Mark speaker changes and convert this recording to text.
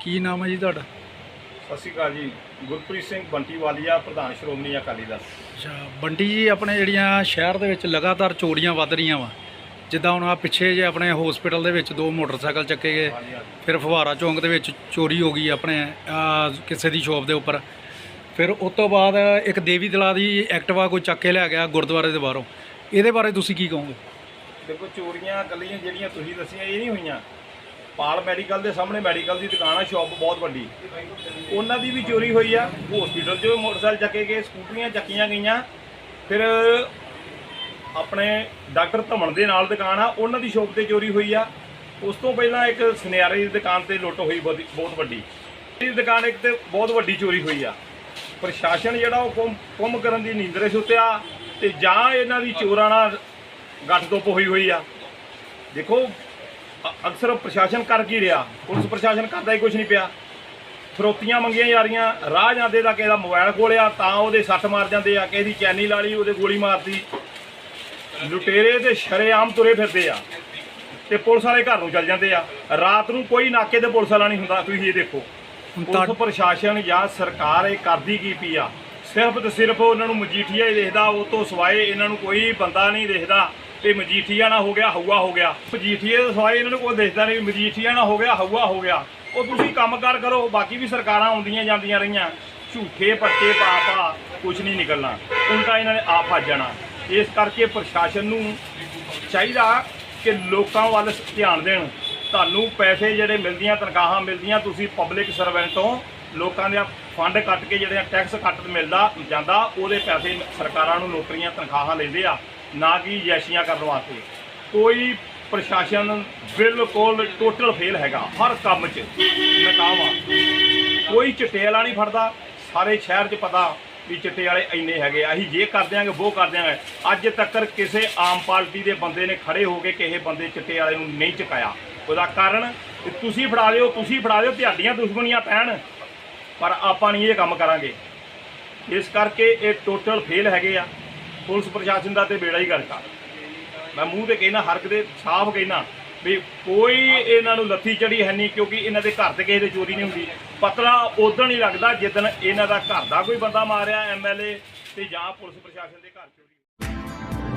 Speaker 1: ਕੀ ਨਾਮ ਹੈ ਜੀ ਤੁਹਾਡਾ?
Speaker 2: ਸਤਿ ਸ਼੍ਰੀ ਅਕਾਲ ਜੀ। ਗੁਰਪ੍ਰੀਤ ਸਿੰਘ ਬੰਟੀ ਵਾਲੀਆ ਪ੍ਰਧਾਨ ਸ਼੍ਰੋਮਣੀ ਅਕਾਲੀ ਦਲ।
Speaker 1: ਅੱਛਾ ਬੰਟੀ ਜੀ ਆਪਣੇ ਜਿਹੜੀਆਂ ਸ਼ਹਿਰ ਦੇ ਵਿੱਚ ਲਗਾਤਾਰ ਚੋਰੀਆਂ ਵੱਧ ਰਹੀਆਂ ਵਾ ਜਿੱਦਾਂ ਹੁਣ ਆ ਪਿੱਛੇ ਜੇ ਆਪਣੇ ਹਸਪੀਟਲ ਦੇ ਵਿੱਚ ਦੋ ਮੋਟਰਸਾਈਕਲ ਚੱਕੇ ਗਏ ਫਿਰ ਫੁਹਾਰਾ ਚੌਂਕ ਦੇ ਵਿੱਚ ਚੋਰੀ ਹੋ ਗਈ ਆਪਣੇ ਕਿਸੇ ਦੀ ਸ਼ੋਪ ਦੇ ਉੱਪਰ। ਫਿਰ ਉਸ ਤੋਂ ਬਾਅਦ ਇੱਕ ਦੇਵੀ ਦਲਾ ਦੀ ਐਕਟਿਵਾ ਕੋਈ ਚੱਕ ਕੇ ਲਿਆ ਗਿਆ ਗੁਰਦੁਆਰੇ ਦੇ ਬਾਹਰੋਂ। ਇਹਦੇ ਬਾਰੇ ਤੁਸੀਂ ਕੀ ਕਹੋਗੇ?
Speaker 2: ਦੇਖੋ ਚੋਰੀਆਂ ਕੱਲੀਆਂ ਜਿਹੜੀਆਂ ਤੁਸੀਂ ਦੱਸੀਆਂ ਇਹ ਨਹੀਂ ਹੋਈਆਂ। ਪਾਲ ਮੈਡੀਕਲ ਦੇ ਸਾਹਮਣੇ ਮੈਡੀਕਲ ਦੀ ਦੁਕਾਨ ਆ, ਸ਼ਾਪ ਬਹੁਤ ਵੱਡੀ। ਉਹਨਾਂ ਦੀ ਵੀ ਚੋਰੀ ਹੋਈ ਆ। ਹਸਪੀਟਲ 'ਚੋਂ ਮੋਟਰਸਾਈਕਲ ਚੱਕੇ ਗਏ, ਸਕੂਟਰੀਆਂ ਚੱਕੀਆਂ ਗਈਆਂ। ਫਿਰ ਆਪਣੇ ਡਾਕਟਰ ਧਮਣ ਦੇ ਨਾਲ ਦੁਕਾਨ ਆ, ਉਹਨਾਂ ਦੀ ਸ਼ਾਪ ਤੇ ਚੋਰੀ ਹੋਈ ਆ। ਉਸ ਤੋਂ ਪਹਿਲਾਂ ਇੱਕ ਸੁਨਿਆਰੇ ਦੀ ਦੁਕਾਨ ਤੇ ਲੁੱਟ ਹੋਈ ਬਹੁਤੀ- ਬਹੁਤ ਵੱਡੀ। ਇਹ ਦੁਕਾਨ ਇੱਕ ਤੇ ਬਹੁਤ ਵੱਡੀ ਚੋਰੀ ਹੋਈ ਆ। ਪ੍ਰਸ਼ਾਸਨ ਜਿਹੜਾ ਉਹ ਕੁੰਮ- ਕੁੰਮ ਕਰਨ ਦੀ ਨੀਂਦਰੇ ਸੁੱਤਿਆ ਤੇ ਜਾਂ ਇਹਨਾਂ ਦੀ ਚੋਰਾਂ ਨਾਲ ਗੱਠ ਧੁੱਪ ਹੋਈ ਹੋਈ ਆ। ਦੇਖੋ ਅ- ਅਕਸਰ ਪ੍ਰਸ਼ਾਸਨ ਕਰ ਕੀ ਰਿਹਾ? ਪੁਲਿਸ ਪ੍ਰਸ਼ਾਸਨ ਕਰਦਾ ਹੀ ਕੁਝ ਨਹੀਂ ਪਿਆ। ਫਰੋਤੀਆਂ ਮੰਗੀਆਂ ਜਾ ਰਹੀਆਂ ਰਾਹ ਜਾਂਦੇ ਦਾ ਕਿਸੇ ਦਾ ਮੋਬਾਈਲ ਖੋਲਿਆ ਤਾਂ ਉਹਦੇ ਸੱਟ ਮਾਰ ਜਾਂਦੇ ਆ ਕਿਸੇ ਦੀ ਚੈਨੀ ਲਾ ਲਈ ਉਹਦੇ ਗੋਲੀ ਮਾਰਤੀ। ਲੁਟੇਰੇ ਤੇ ਸ਼ਰੇਆਮ ਤੁਰੇ ਫਿਰਦੇ ਆ ਤੇ ਪੁਲਿਸ ਵਾਲੇ ਘਰ ਨੂੰ ਚੱਲ ਜਾਂਦੇ ਆ। ਰਾਤ ਨੂੰ ਕੋਈ ਨਾਕੇ ਤੇ ਪੁਲਿਸ ਵਾਲਾ ਨਹੀਂ ਹੁੰਦਾ ਤੁਸੀਂ ਇਹ ਦੇਖੋ।
Speaker 1: ਹੁਣ
Speaker 2: ਪੁਲਿਸ ਪ੍ਰਸ਼ਾਸਨ ਜਾਂ ਸਰਕਾਰ ਇਹ ਕਰਦੀ ਕੀ ਪਈ ਆ? ਸਿਰਫ ਤੇ ਸਿਰਫ ਉਹਨਾਂ ਨੂੰ ਮਜੀਠੀਆ ਹੀ ਦੇਖਦਾ ਉਹ ਤੋਂ ਸਿਵਾਏ ਇਹਨਾਂ ਨੂੰ ਕੋਈ ਬੰਦਾ ਨਹੀਂ ਦੇਖਦਾ। ਤੇ ਮਜੀਠੀਆ ਨਾ ਹੋ ਗਿਆ, ਹਊਆ ਹੋ ਗਿਆ। ਮਜੀਠੀਏ ਤੋਂ ਸਵਾਏ ਇਹਨਾਂ ਨੂੰ ਕੋਈ ਦੇਖਦਾ ਨਹੀਂ ਮਜੀਠੀਆ ਨਾ ਹੋ ਗਿਆ, ਹਊਆ ਹੋ ਗਿਆ। ਉਹ ਤੁਸੀਂ ਕੰਮਕਾਰ ਕਰੋ, ਬਾਕੀ ਵੀ ਸਰਕਾਰਾਂ ਆਉਂਦੀਆਂ ਜਾਂਦੀਆਂ ਰਹੀਆਂ। ਝੂਠੇ ਪੱਟੇ ਪਾ ਪਾ ਕੁਝ ਨਹੀਂ ਨਿਕਲਣਾ। ਉਲਟਾ ਇਹਨਾਂ ਨੇ ਆਪ ਆ ਜਾਣਾ। ਇਸ ਕਰਕੇ ਪ੍ਰਸ਼ਾਸਨ ਨੂੰ ਚਾਹੀਦਾ ਕਿ ਲੋਕਾਂ ਵੱਲ ਧਿਆਨ ਦੇਣ। ਤੁਹਾਨੂੰ ਪੈਸੇ ਜਿਹੜੇ ਮਿਲਦੀਆਂ, ਤਨਖਾਹਾਂ ਮਿਲਦੀਆਂ, ਤੁਸੀਂ ਪਬਲਿਕ ਸਰਵੈਂਟ ਤੋਂ ਲੋਕਾਂ ਦੇ ਫੰਡ ਕੱਟ ਕੇ ਜਿਹੜੇ ਟੈਕਸ ਕੱਟ ਮਿਲਦਾ, ਜਾਂਦਾ, ਉਹਦੇ ਪੈਸੇ ਸਰਕਾਰਾਂ ਨੂੰ, ਨੌਕਰੀਆਂ, ਤਨਖਾਹਾਂ ਲੈਂਦੇ ਆ। ਨਾ ਕਿ ਜੈਸ਼ੀਆਂ ਕਰਨ ਵਾਸਤੇ। ਕੋਈ ਪ੍ਰਸ਼ਾਸਨ ਬਿਲਕੁਲ ਟੋਟਲ ਫੇਲ ਹੈਗਾ, ਹਰ ਕੰਮ 'ਚ ਨਕਾਮ ਆ ਕੋਈ ਚਿੱਟੇ ਵਾਲਾ ਨਹੀਂ ਫੜਦਾ, ਸਾਰੇ ਸ਼ਹਿਰ 'ਚ ਪਤਾ ਵੀ ਚਿੱਟੇ ਵਾਲੇ ਇੰਨੇ ਹੈਗੇ ਅਸੀਂ ਜੇ ਕਰ ਦਿਆਂਗੇ ਉਹ ਕਰ ਦਿਆਂਗੇ। ਅੱਜ ਤੱਕ ਕਿਸੇ ਆਮ ਪਾਰਟੀ ਦੇ ਬੰਦੇ ਨੇ ਖੜੇ ਹੋ ਕੇ ਕਿਸੇ ਬੰਦੇ ਚਿੱਟੇ ਵਾਲੇ ਨੂੰ ਨਹੀਂ ਚੁਕਾਇਆ। ਉਹਦਾ ਕਾਰਨ ਤੁਸੀਂ ਫੜਾ ਲਿਓ ਤੁਸੀਂ ਫੜਾ ਲਿਓ ਤੁਹਾਡੀਆਂ ਦੁਸ਼ਮਣੀਆਂ ਪੈਣ, ਪਰ ਆਪਾਂ ਨਹੀਂ ਇਹ ਕੰਮ ਕਰਾਂਗੇ। ਇਸ ਕਰਕੇ ਇਹ ਟੋਟਲ ਫੇਲ ਹੈਗੇ ਆ। ਪੁਲਿਸ ਪ੍ਰਸ਼ਾਸਨ ਦਾ ਤੇ ਬੇੜਾ ਹੀ ਕਰਤਾ। ਮੈਂ ਮੂੰਹ ਤੇ ਕਹਿਣਾ ਹਰ ਦੇ ਸਾਫ਼ ਕਹਿਣਾ ਵੀ ਕੋਈ ਇਹਨਾਂ ਨੂੰ ਲੱਥੀ ਚੜੀ ਹੈ ਨਹੀਂ, ਕਿਉਂਕਿ ਇਹਨਾਂ ਦੇ ਘਰ ਤੇ ਕਿਸੇ ਦੇ ਚੋਰੀ ਨਹੀਂ ਹੁੰਦੀ। ਪਤਲਾ ਉਦੋਂ ਹੀ ਲੱਗਦਾ ਜਿੱਦਣ ਇਹਨਾਂ ਦਾ ਘਰ ਦਾ ਕੋਈ ਬੰਦਾ ਮਾਰਿਆ ਐਮਐਲਏ ਤੇ ਜਾਂ ਪੁਲਿਸ ਪ੍ਰਸ਼ਾਸਨ ਦੇ ਘਰ ਚੋਰੀ